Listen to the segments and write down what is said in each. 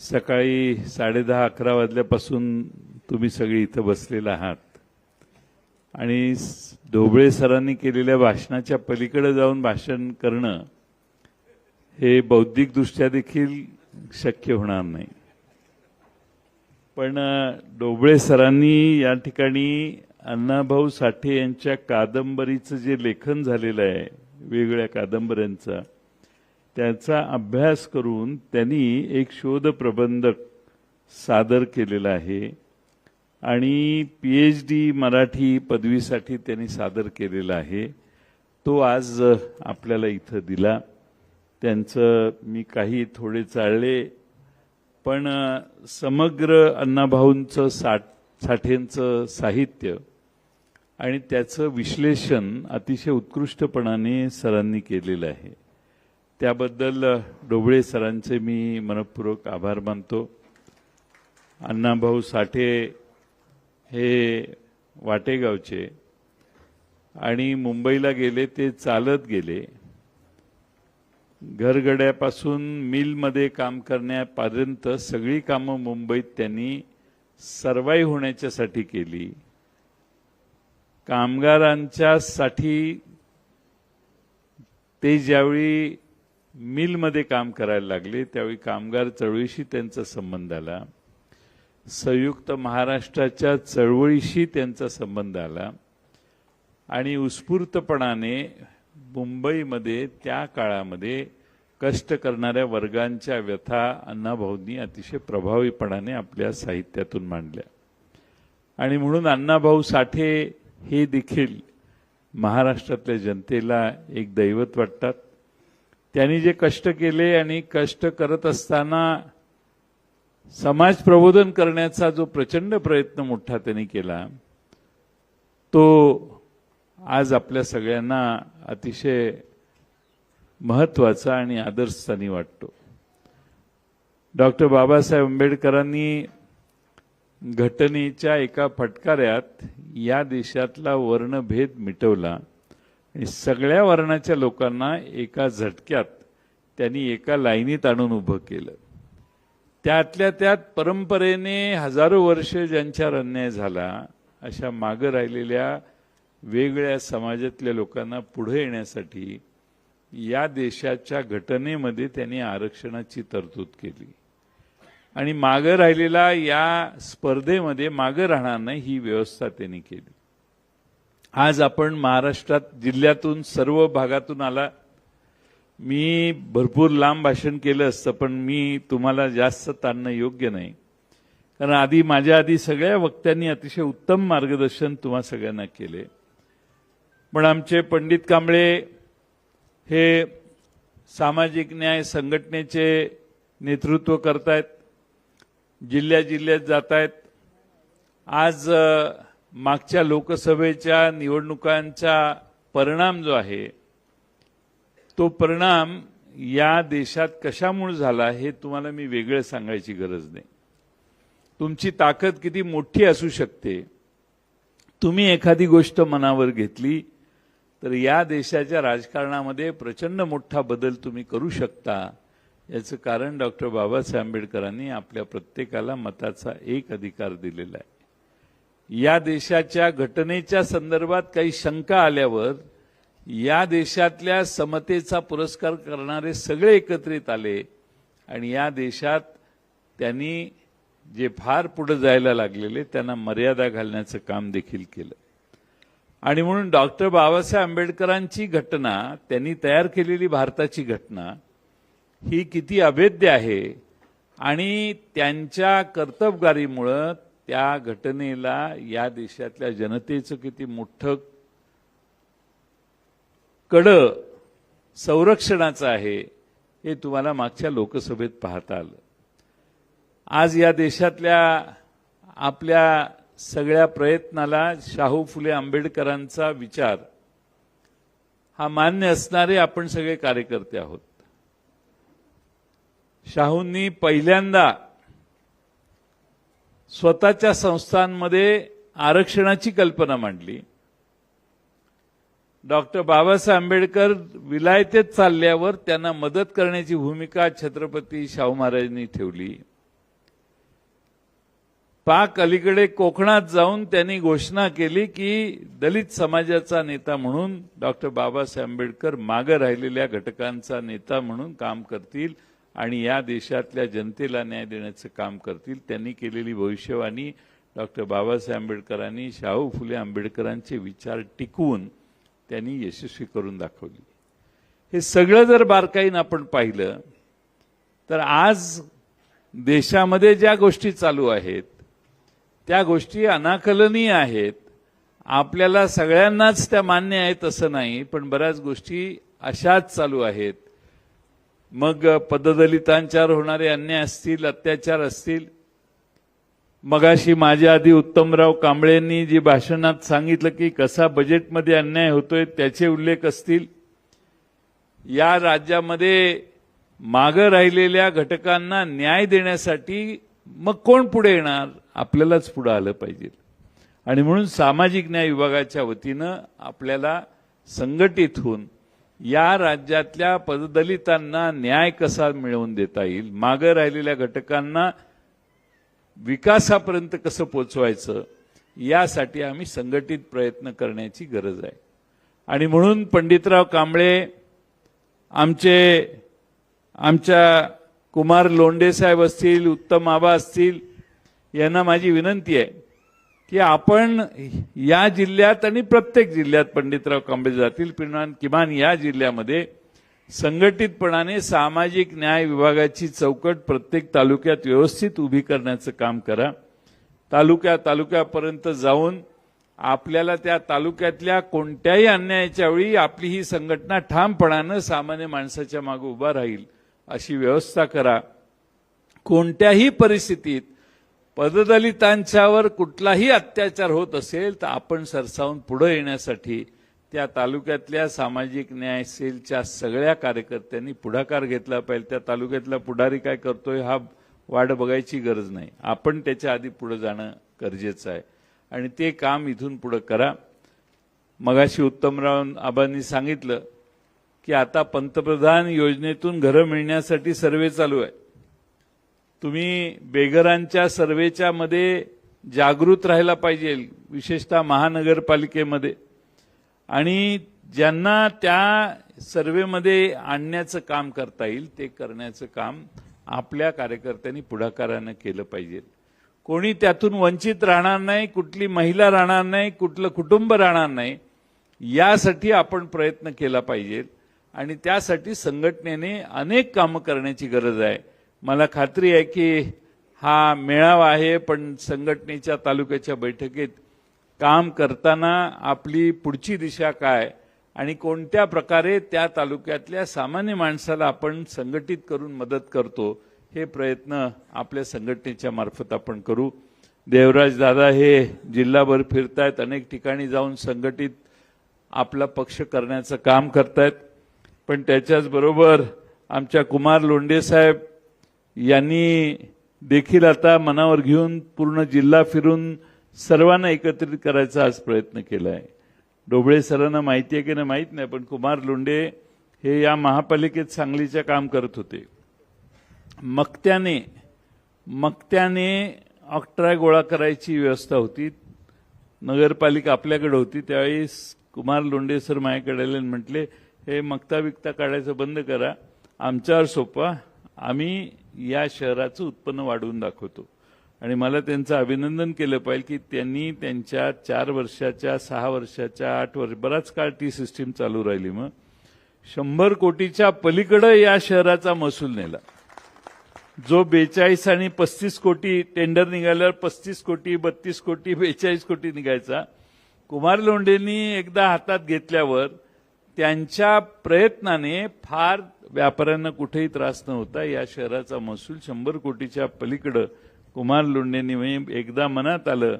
सकाळी साडेदहा अकरा वाजल्यापासून तुम्ही सगळी इथं बसलेला आहात. आणि ढोबळे सरांनी केलेल्या भाषणाच्या पलीकडे जाऊन भाषण करणं हे बौद्धिकदृष्ट्या देखील शक्य होणार नाही. पण ढोबळे सरांनी या ठिकाणी अण्णाभाऊ साठे यांच्या कादंबरीचं जे लेखन झालेलं आहे वेगवेगळ्या कादंबऱ्यांचं त्याचा अभ्यास करून त्यांनी एक शोध प्रबंधक सादर केलेला आहे आणि पी एच डी मराठी पदवीसाठी त्यांनी सादर केलेला आहे. तो आज आपल्याला इथं दिला. त्यांचं मी काही थोडे चाळले पण समग्र अण्णाभाऊंचं साठ साठेंचं साहित्य आणि त्याचं विश्लेषण अतिशय उत्कृष्टपणाने सरांनी केलेलं आहे. त्याबद्दल डोबळे सरांचे मी मनपूर्वक आभार मानतो. अण्णाभाऊ साठे हे वाटेगावचे आणि मुंबईला गेले ते चालत गेले. घरगड्यापासून मिलमध्ये काम करण्यापर्यंत सगळी कामं मुंबईत त्यांनी सर्वाई होण्याच्यासाठी केली. कामगारांच्यासाठी ते ज्यावेळी मिलमध्ये काम करायला लागले त्यावेळी कामगार चळवळीशी त्यांचा संबंध आला. संयुक्त महाराष्ट्राच्या चळवळीशी त्यांचा संबंध आला. आणि उत्स्फूर्तपणाने मुंबईमध्ये त्या काळामध्ये कष्ट करणाऱ्या वर्गांच्या व्यथा अण्णाभाऊंनी अतिशय प्रभावीपणाने आपल्या साहित्यातून मांडल्या. आणि म्हणून अण्णाभाऊ साठे हे देखील महाराष्ट्रातल्या जनतेला एक दैवत वाटतात. त्यांनी जे कष्ट केले आणि कष्ट करत असताना समाज प्रबोधन करण्याचा जो प्रचंड प्रयत्न मोठा त्यांनी केला तो आज आपल्या सगळ्यांना अतिशय महत्त्वाचा आणि आदर्शस्थानी वाटतो. डॉक्टर बाबासाहेब आंबेडकरांनी घटनेच्या एका फटकाऱ्यात या देशातला वर्णभेद मिटवला. आणि सगळ्या वर्णाच्या लोकांना एका झटक्यात त्यांनी एका लाईनीत आणून उभं केलं. त्यातल्या त्यात परंपरेने हजारो वर्ष ज्यांच्यावर अन्याय झाला अशा मागं राहिलेल्या वेगळ्या समाजातल्या लोकांना पुढे येण्यासाठी या देशाच्या घटनेमध्ये त्यांनी आरक्षणाची तरतूद केली. आणि मागं राहिलेला या स्पर्धेमध्ये मागं राहणार नाही ही व्यवस्था त्यांनी केली. आज आपण महाराष्ट्रात जिल्ह्यातून सर्व भागातून आला. मी भरपूर लांब भाषण केलं असतं पण मी तुम्हाला जास्त ताणणं योग्य नाही. कारण आधी माझ्या आधी सगळ्या वक्त्यांनी अतिशय उत्तम मार्गदर्शन तुम्हा सगळ्यांना केले. पण आमचे पंडित कांबळे हे सामाजिक न्याय संघटनेचे नेतृत्व करतायत जिल्ह्या जिल्ह्यात जात आहेत आज मागच्या लोकसभेच्या निवडणुकांचा परिणाम जो आहे तो परिणाम या देशात कशामुळे झाला हे तुम्हाला मी वेगळं सांगायची गरज नाही. तुमची ताकद किती मोठी असू शकते. तुम्ही एखादी गोष्ट मनावर घेतली तर या देशाच्या राजकारणामध्ये प्रचंड मोठा बदल तुम्ही करू शकता. याचं कारण डॉक्टर बाबासाहेब आंबेडकरांनी आपल्या प्रत्येकाला मताचा एक अधिकार दिलेला आहे. या देशाच्या घटनेच्या संदर्भात काही शंका आल्यावर या देशातल्या समतेचा पुरस्कार करणारे सगळे एकत्रित आले आणि या देशात त्यांनी जे फार पुढे जायला लागलेले त्यांना मर्यादा घालण्याचं काम देखील केलं. आणि म्हणून डॉक्टर बाबासाहेब आंबेडकरांची घटना त्यांनी तयार केलेली भारताची घटना ही किती अभेद्य आहे आणि त्यांच्या कर्तबगारीमुळं त्या घटनेला या देशातल्या जनतेचं किती मोठं कड संरक्षणाचं आहे हे तुम्हाला मागच्या लोकसभेत पाहता आलं. आज या देशातल्या आपल्या सगळ्या प्रयत्नाला शाहू फुले आंबेडकरांचा विचार हा मान्य असणारे आपण सगळे कार्यकर्ते आहोत. शाहूंनी पहिल्यांदा स्वतःच्या संस्थांमध्ये आरक्षणाची कल्पना मांडली. डॉक्टर बाबासाहेब आंबेडकर विलायतेत चालल्यावर त्यांना मदत करण्याची भूमिका छत्रपती शाहू महाराजांनी ठेवली. पाक अलीकडे कोकणात जाऊन त्यांनी घोषणा केली की दलित समाजाचा नेता म्हणून डॉक्टर बाबासाहेब आंबेडकर मागे राहिलेल्या घटकांचा नेता म्हणून काम करतील. आणि या देशातल्या जनतेला न्याय देण्याचं काम करतील. त्यांनी केलेली भविष्यवाणी डॉक्टर बाबासाहेब आंबेडकरांनी शाहू फुले आंबेडकरांचे विचार टिकवून त्यांनी यशस्वी करून दाखवली. हे सगळं जर बारकाईनं आपण पाहिलं तर आज देशामध्ये ज्या गोष्टी चालू आहेत त्या गोष्टी अनाकलनीय आहेत. आपल्याला सगळ्यांनाच त्या मान्य आहेत असं नाही पण बऱ्याच गोष्टी अशाच चालू आहेत. मग पददलितांच्यावर होणारे अन्याय असतील अत्याचार असतील. मगाशी माझ्या आधी उत्तमराव कांबळेंनी जी भाषणात सांगितलं की कसा बजेटमध्ये अन्याय होतोय त्याचे उल्लेख असतील. या राज्यामध्ये मागं राहिलेल्या घटकांना न्याय देण्यासाठी मग कोण पुढे येणार? आपल्यालाच पुढे आलं पाहिजे. आणि म्हणून सामाजिक न्याय विभागाच्या वतीनं आपल्याला संघटित होऊन या राज्यातल्या पददलितांना न्याय कसा मिळवून देता येईल? मागं राहिलेल्या घटकांना विकासापर्यंत कसं पोचवायचं? यासाठी आम्ही संघटित प्रयत्न करण्याची गरज आहे. आणि म्हणून पंडितराव कांबळे आमचे आमच्या कुमार लोंढे साहेब असतील उत्तम आबा असतील यांना माझी विनंती आहे. की आपण या जिल्ह्यात आणि प्रत्येक जिल्ह्यात पंडितराव कांबळे जातील किमान किमान या जिल्ह्यामध्ये संघटितपणाने सामाजिक न्याय विभागाची चौकट प्रत्येक तालुक्यात व्यवस्थित उभी करण्याचं काम करा. तालुक्या तालुक्यापर्यंत जाऊन आपल्याला त्या तालुक्यातल्या कोणत्याही अन्यायाच्या वेळी आपली ही संघटना ठामपणानं सामान्य माणसाच्या मागे उभा राहील अशी व्यवस्था करा. कोणत्याही परिस्थितीत पददलितांच्यावर कुठलाही अत्याचार होत असेल तर आपण सरसावून पुढे येण्यासाठी त्या तालुक्यातल्या सामाजिक न्याय सेलच्या सगळ्या कार्यकर्त्यांनी पुढाकार घेतला पाहिजे. त्या तालुक्यातला पुढारी काय करतोय हा वाट बघायची गरज नाही. आपण त्याच्या आधी पुढे जाणं गरजेचं आहे. आणि ते काम इथून पुढे करा. मगाशी उत्तमराव आबांनी सांगितलं की आता पंतप्रधान योजनेतून घरं मिळण्यासाठी सर्वे चालू आहे. तुम्ही बेघरांच्या सर्वेच्या मध्ये जागृत राहायला पाहिजे विशेषतः महानगरपालिकेमध्ये. आणि ज्यांना त्या सर्वेमध्ये आणण्याचं काम करता येईल ते करण्याचं काम आपल्या कार्यकर्त्यांनी पुढाकारानं केलं पाहिजे. कोणी त्यातून वंचित राहणार नाही कुठली महिला राहणार नाही कुठलं कुटुंब राहणार नाही यासाठी आपण प्रयत्न केला पाहिजे. आणि त्यासाठी संघटनेने अनेक कामं करण्याची गरज आहे. मला खात्री आहे की हा मेळावा आहे पण संघटनेच्या तालुक्याच्या बैठकीत काम करताना आपली पुढची दिशा काय आणि कोणत्या प्रकारे त्या तालुक्यातल्या सामान्य माणसाला आपण संघटित करून मदत करतो हे प्रयत्न आपल्या संघटनेच्या मार्फत आपण करू. देवराज दादा हे जिल्हाभर फिरतायत अनेक ठिकाणी जाऊन संघटित आपला पक्ष करण्याचं काम करतायत. पण त्याच्याचबरोबर आमच्या कुमार लोंढे साहेब यांनी देखील आता मनावर घेऊन पूर्ण जिल्हा फिरून सर्वांना एकत्रित करायचा आज प्रयत्न केला आहे डोबळे सरांना माहिती आहे की नाही माहीत नाही पण कुमार लोंडे हे या महापालिकेत सांगलीच्या काम करत होते. मक्त्याने मक्त्याने ऑक्ट्रा गोळा करायची व्यवस्था होती. नगरपालिका आपल्याकडे होती त्यावेळी कुमार लोंडे सर माझ्याकडे आले म्हटले हे मक्ता विकता काढायचं बंद करा आमच्यावर सोपा आम्ही या शहराचं उत्पन्न वाढवून दाखवतो. आणि मला त्यांचं अभिनंदन केलं पाहिजे की त्यांनी त्यांच्या चार वर्षाच्या सहा वर्षाच्या आठ वर्ष बराच काळ टी सिस्टीम चालू राहिली मग. शंभर कोटीच्या पलीकडे या शहराचा महसूल नेला. जो बेचाळीस आणि पस्तीस कोटी टेंडर निघाल्यावर पस्तीस कोटी बत्तीस कोटी बेचाळीस कोटी निघायचा. कुमार लोंढेंनी एकदा हातात घेतल्यावर त्यांच्या प्रयत्नाने फार व्यापाऱ्यांना कुठेही त्रास न होता या शहराचा महसूल शंभर कोटीच्या पलीकडं कुमार लोंढेंनी म्हणजे एकदा मनात आलं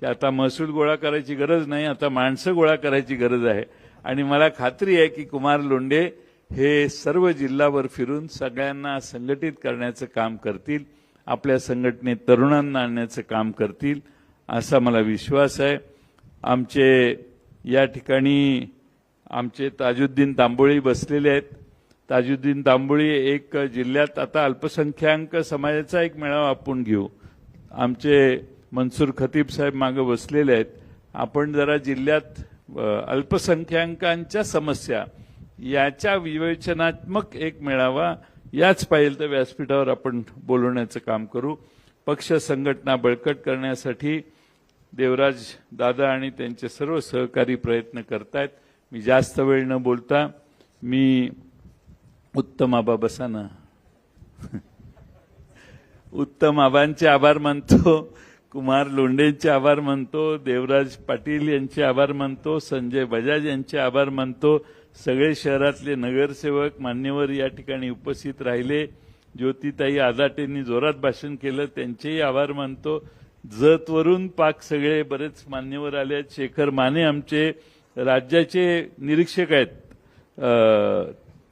की आता महसूल गोळा करायची गरज नाही आता माणसं गोळा करायची गरज आहे. आणि मला खात्री आहे की कुमार लोंढे हे सर्व जिल्हावर फिरून सगळ्यांना संघटित करण्याचं काम करतील आपल्या संघटनेत तरुणांना आणण्याचं काम करतील असा मला विश्वास आहे. आमचे या ठिकाणी आमचे ताजुद्दीन तांबोळी बसलेले आहेत. ताजुद्दीन तांबोळी एक जिल्ह्यात आता अल्पसंख्याक समाजाचा एक मेळावा आपण घेऊ. आमचे मनसूर खतीब साहेब मागे बसलेले आहेत. आपण जरा जिल्ह्यात अल्पसंख्याकांच्या समस्या याच्या विवेचनात्मक एक मेळावा याच पाहिजे तर व्यासपीठावर आपण बोलवण्याचं काम करू. पक्ष संघटना बळकट करण्यासाठी देवराज दादा आणि त्यांचे सर्व सहकारी प्रयत्न करतायत. मी जास्त वेळ न बोलता मी उत्तम आबा बसा ना उत्तम आबांचे आभार मानतो कुमार लोंढेंचे आभार मानतो देवराज पाटील यांचे आभार मानतो संजय बजाज यांचे आभार मानतो. सगळे शहरातले नगरसेवक मान्यवर या ठिकाणी उपस्थित राहिले. ज्योतिताई आदाटेंनी जोरात भाषण केलं त्यांचेही आभार मानतो. जतवरून पाक सगळे बरेच मान्यवर आले आहेत. शेखर माने आमचे राज्याचे निरीक्षक आहेत.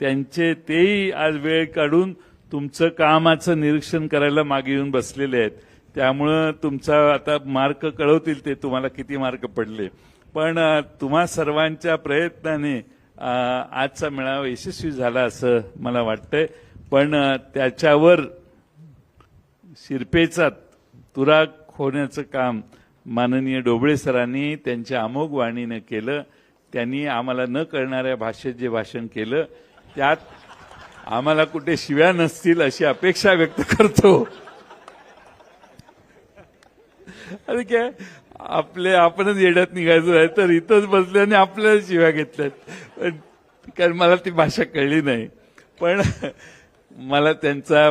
त्यांचे तेही आज वेळ काढून तुमचं कामाचं निरीक्षण करायला मागे येऊन बसलेले आहेत. त्यामुळं तुमचा आता मार्क कळवतील ते तुम्हाला किती मार्क पडले. पण तुम्हा सर्वांच्या प्रयत्नाने आजचा मेळावा यशस्वी झाला असं मला वाटतंय. पण त्याच्यावर शिरपेचा तुराग होण्याचं काम माननीय डोबळे सरांनी त्यांच्या अमोघ वाणीनं केलं. त्यांनी आम्हाला न कळणाऱ्या भाषेत जे भाषण केलं त्यात आम्हाला कुठे शिव्या नसतील अशी अपेक्षा व्यक्त करतो. अरे काय? आपले आपणच येड्यात निघायचं आहे तर इथंच बसल्याने आणि आपल्याला शिव्या घेतल्यात. पण कारण मला ती भाषा कळली नाही. पण मला त्यांचा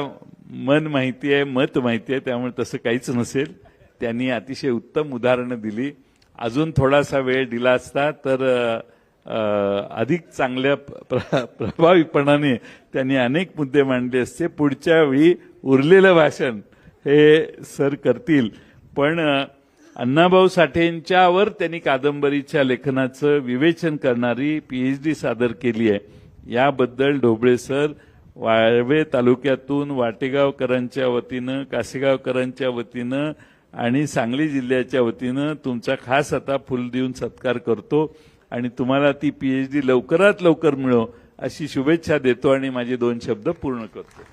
मन माहिती आहे मत माहिती आहे त्यामुळे तसं काहीच नसेल. त्यांनी अतिशय उत्तम उदाहरणं दिली. अजून थोडासा वेळ दिला असता तर अधिक चांगल्या प्र- प्रभावीपणाने त्यांनी अनेक मुद्दे मांडले असते. पुढच्या वेळी उरलेलं भाषण हे सर करतील. पण अण्णाभाऊ साठेंच्यावर त्यांनी कादंबरीच्या लेखनाचं विवेचन करणारी पीएचडी सादर केली आहे. याबद्दल ढोबळे सर वाळवे तालुक्यातून वाटेगावकरांच्या वतीनं कासेगावकरांच्या वतीनं आणि सांगली जिल्ह्याच्या वतीनं तुमचा खास आता फुल देऊन सत्कार करतो आणि तुम्हाला ती पीएचडी लवकरात लवकर मिळो अशी शुभेच्छा देतो आणि माझे दोन शब्द पूर्ण करतो.